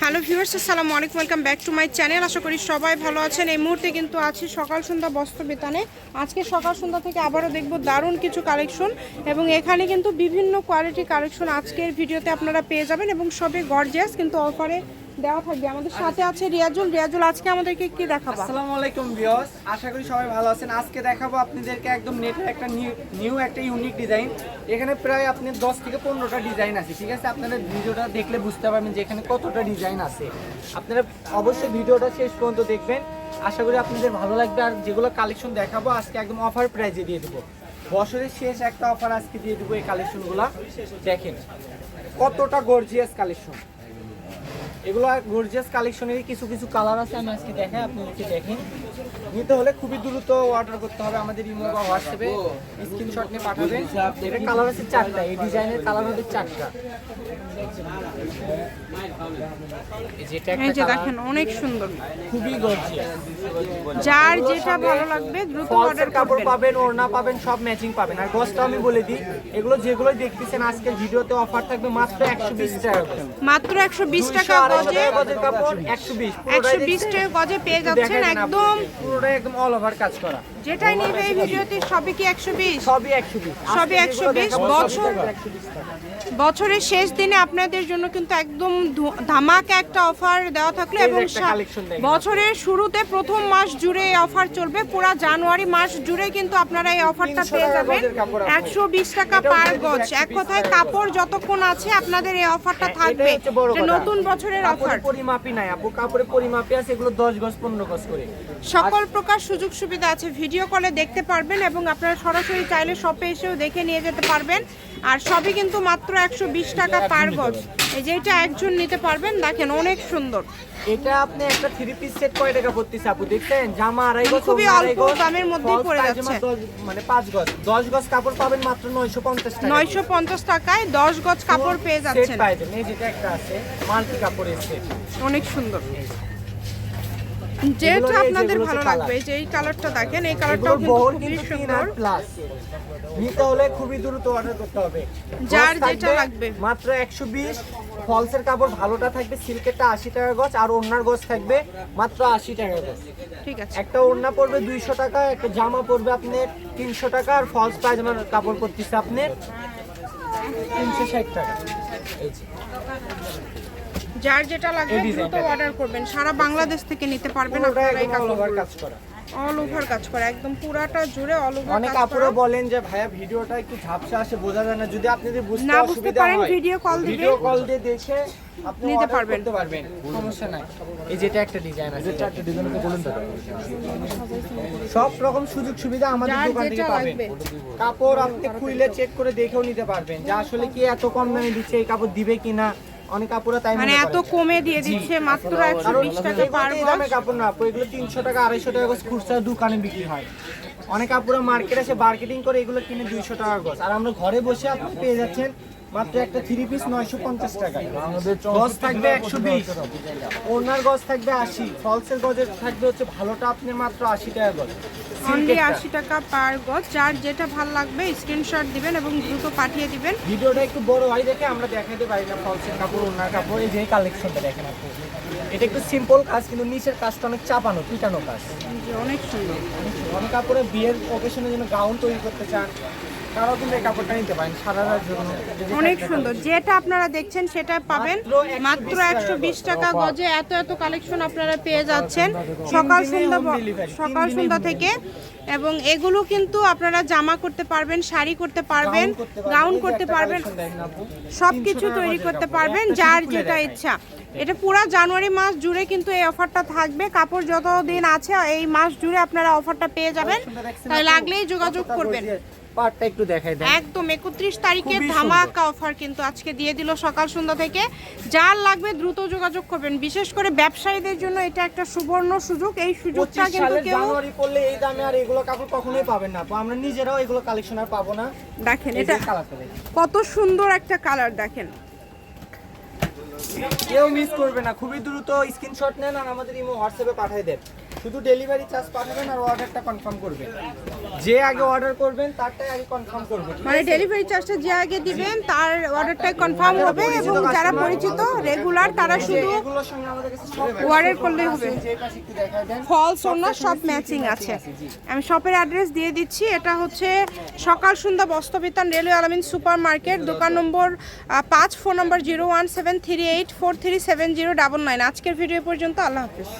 Hello viewers, আসসালামু আলাইকুম, welcome back to my channel. আশা করি সবাই ভালো আছেন। এই মুহূর্তে কিন্তু আছি সকাল সন্ধ্যা বস্ত্র বেতানে। আজকে সকাল সন্ধ্যা থেকে আবারও দেখব দারুণ কিছু কালেকশন এবং এখানে কিন্তু বিভিন্ন কোয়ালিটি কালেকশন আজকের ভিডিওতে আপনারা পেয়ে যাবেন এবং সবে গর্জিয়াস কিন্তু অফারে দেওয়া থাকবে। আমাদের সাথে আছে রিয়াজুল। রিয়াজুল, আজকে আমাদেরকে কি দেখাবা? আসসালামু আলাইকুম ভিউয়ার্স। আশা করি সবাই ভালো আছেন। আজকে দেখাবো আপনাদেরকে একদম নেটের একটা নিউ একটা ইউনিক ডিজাইন এখানে প্রায় আপনি 10 থেকে পনেরোটা ডিজাইন আছে, ঠিক আছে? আপনারা ভিডিওটা দেখলে বুঝতে পারবেন যে এখানে কতটা ডিজাইন আছে। আপনারা অবশ্যই ভিডিওটা শেষ পর্যন্ত দেখবেন। আশা করি আপনাদের ভালো লাগবে। আর যেগুলো কালেকশন দেখাবো, আজকে একদম অফার প্রাইজে দিয়ে দেবো। বছরের শেষ একটা অফার আজকে দিয়ে দেবো এই কালেকশনগুলো দেখেন, কতটা গর্জিয়াস কালেকশন এগুলো গর্জিয়াস কালেকশনেরই কিছু কিছু কালার আছে, আমি আজকে দেখাই আপনাদেরকে দেখেন। নিতে হলে খুবই দ্রুত অর্ডার করতে হবে আমাদের ইমো বা হোয়াটসঅ্যাপে স্ক্রিনশট নিয়ে পাঠাবেন। এটা কালার আছে চারটা, এই ডিজাইনের কালার হচ্ছে চারটা। এই যে দেখেন অনেক সুন্দর। খুবই যার যেটা ভালো লাগবে দ্রুত অর্ডার কাপড় পাবেন ওড়না পাবেন সব ম্যাচিং পাবেন। আর গসটা আমি বলে দিই এগুলো যেগুলো দেখতেছেন আজকের ভিডিওতে অফার থাকবে মাত্র একশো বিশ টাকা মাত্র একশো বিশ টাকা 200 আড়াইশো গজে। গজের কাপড় একশো বিশ। একশো বিশ টাকা গজে পেয়ে যাচ্ছেন একদম পুরোটা একদম অল ওভার কাজ করা। যেটাই নিবে এই ভিডিওতে সবই কি একশো বিশ? সবই একশো বিশ। সবই 120 বছর। বছরের শেষ দিনে আপনাদের জন্য কিন্তু একদম ধামাকা একটা অফার দেওয়া থাকল এবং। বছরের শুরুতে প্রথম মাস জুড়ে এই অফার চলবে। পুরো জানুয়ারি মাস জুড়ে কিন্তু আপনারা এই অফারটা পেয়ে যাবেন। একশো বিশ টাকা পার গজ। এক কথায় কাপড় যতক্ষণ আছে আপনাদের এই অফারটা হ্যাঁ, থাকবে। নতুন বছরের অফার পরিমাপই নাই আপু। কাপড়ের পরিমাপই আছে এগুলো দশ গজ পনেরো গজ করে। সকল প্রকার সুযোগ সুবিধা আছে। ভিডিও কলে দেখতে পারবেন এবং আপনারা সরাসরি চাইলে শপে এসেও দেখে নিয়ে যেতে পারবেন। আর সবই কিন্তু মাত্র একশো বিশ টাকা পার গজ এই যে এটা একজন নিতে পারবেন দেখেন অনেক সুন্দর। এটা আপনি একটা থ্রি পিস সেট কয় টাকা পড়তেছে আপু দেখছেন? জামা আড়াই গজ খুবই অল্প দামের মধ্যেই পড়ে যাচ্ছে। মানে পাঁচ গজ। দশ গজ কাপড় পাবেন মাত্র নয়শো পঞ্চাশ টাকা। নয়শো পঞ্চাশ টাকায় দশ গজ কাপড় পেয়ে সেট যাচ্ছেন। এই যেটা একটা আছে মাল্টি কাপড়ের সেট অনেক সুন্দর। যেটা আপনাদের ভালো লাগবে। যে এই কালারটা দেখেন এই কালারটাও কিন্তু খুবই সুন্দর প্লাস নিতে হলে খুবই দ্রুত অর্ডার করতে হবে যার যেটা লাগবে। মাত্র একশো বিশ ফলসের কাপড় ভালোটা থাকবে সিল্কেরটা আশি টাকা গজ আর ওড়নার গজ থাকবে মাত্র আশি টাকা গজ ঠিক আছে একটা ওড়না পড়বে দুইশো টাকা একটা জামা পড়বে আপনার তিনশো টাকা আর ফলস পায়জামার কাপড় পড়তেছে আপনার তিনশো ষাট টাকা এই। যার যেটা লাগবে দ্রুত অর্ডার করবেন। সারা বাংলাদেশ থেকে নিতে পারবেন আপনারা এই কাজ করা। অল ওভার কাজ করে একদম পুরাটা জুড়ে অল ওভার অনেক আপুরো বলেন যে ভাইয়া ভিডিওটা একটু ঝাপসা আসে বোঝা যায় না। যদি আপনি যদি বুঝতে না বুঝতে পারেন, ভিডিও কল দিবেন। ভিডিও কল দিয়ে দেখে আপনি নিতে নিতে পারবেন। পারবেন পারবেন। সমস্যা নাই। এই যেটা একটা ডিজাইন আছে। এটা একটা ডিজাইন আছে বলুন সব রকম সুযোগ সুবিধা আমাদের দোকান থেকে পাবেন। কাপড় আপনি খুইলে চেক করে দেখেও নিতে পারবেন যে আসলে কি এত কম দামে দিচ্ছে এই কাপড় দিবে কিনা। অনেক কাপড় তাই মানে এত কমে দিয়ে দিচ্ছে মাত্র একশো কারণ বিশ টাকা পার দামে কাপড় না আপু, এগুলো তিনশো টাকা আড়াইশো টাকা গজ খুচরা দোকানে বিক্রি হয়। অনেক কাপড় মার্কেট আছে মার্কেটিং করে এগুলো কিনে দুইশো টাকা গজ। আর আমরা ঘরে বসে আপনি পেয়ে যাচ্ছেন মাত্র একটা থ্রি পিস নয়শো পঞ্চাশ টাকায় গজ থাকবে একশো বিশ। ওনার গজ থাকবে আশি। ফলসের গজের থাকবে হচ্ছে ভালোটা আপনি মাত্র আশি টাকা গজ। অনলি আশি টাকা পার গজ। যার যেটা ভালো লাগবে স্ক্রিনশট দিবেন এবং দ্রুত পাঠিয়ে দিবেন। ভিডিওটা একটু বড় হয় দেখে আমরা দেখাতে পারি না ফলসের কাপড় ওনার কাপড় এই যে কালেকশনটা দেখেন আপনি। এটা একটু সিম্পল কাজ কিন্তু নিচের কাজটা অনেক চাপানো পিটানো কাজ। অনেক সুন্দর। অনেক কাপড়ে বিয়ের অকেশনের জন্য গাউন তৈরি করতে চান তারাও কিন্তু এই কাপড়টা নিতে পারেন সারার জন্য। অনেক সুন্দর। যেটা আপনারা দেখছেন সেটা পাবেন। মাত্র মাত্র 120 একশো বিশ টাকা গজে এত এত কালেকশন আপনারা পেয়ে যাচ্ছেন। সকাল সন্ধ্যা সকাল সন্ধ্যা থেকে। এবং এগুলো কিন্তু আপনারা জামা করতে পারবেন শাড়ি করতে পারবেন গাউন করতে পারবেন, সব কিছু তৈরি করতে পারবেন যার যেটা ইচ্ছা। এটা পুরো জানুয়ারি মাস জুড়ে কিন্তু এই অফারটা থাকবে। কাপড় যত দিন আছে এই মাস জুড়ে আপনারা অফারটা পেয়ে যাবেন। তাই লাগলেই যোগাযোগ করবেন। পাড়টা একটু দেখাই দেন। একদম একত্রিশ তারিখে খুবই ধামাকা অফার কিন্তু আজকে দিয়ে দিল সকাল সন্ধ্যা থেকে। যার লাগবে দ্রুত যোগাযোগ করবেন। বিশেষ করে ব্যবসায়ীদের জন্য এটা একটা সুবর্ণ সুযোগ। এই সুযোগটা কিন্তু কেউ জানুয়ারি পড়লে এই দামে আর এগুলো কাপড় কখনোই পাবেন না। আমরা নিজেরাও এগুলো কালেকশন আর পাবো না। দেখেন এটা কত সুন্দর একটা কালার দেখেন। কেউ মিস করবে না। খুবই দ্রুত স্ক্রিনশট নেন আর আমাদের ইমো হোয়াটসঅ্যাপে পাঠিয়ে দেন। শুধু ডেলিভারি চার্জ পাঠাবেন আর অর্ডারটা কনফার্ম করবেন। যে আগে অর্ডার করবেন তারটাই আগে কনফার্ম করবে মানে ডেলিভারি চার্জটা যে আগে দিবেন তার অর্ডারটাই কনফার্ম হবে এবং যারা পরিচিত রেগুলার তারা শুধু এগুলোর সঙ্গে আমাদের কাছে সব করলেই হবে। ফলস ওনা সব ম্যাচিং আছে। আছে, আমি শপের অ্যাড্রেস দিয়ে দিচ্ছি এটা হচ্ছে সকাল সন্ধ্যা বস্ত্রবিতান রেলওয়ে আলামিন সুপার মার্কেট দোকান নম্বর পাঁচ phone number zero one seven three eight four three seven zero double nine আজকের ভিডিও পর্যন্ত আল্লাহ হাফিজ।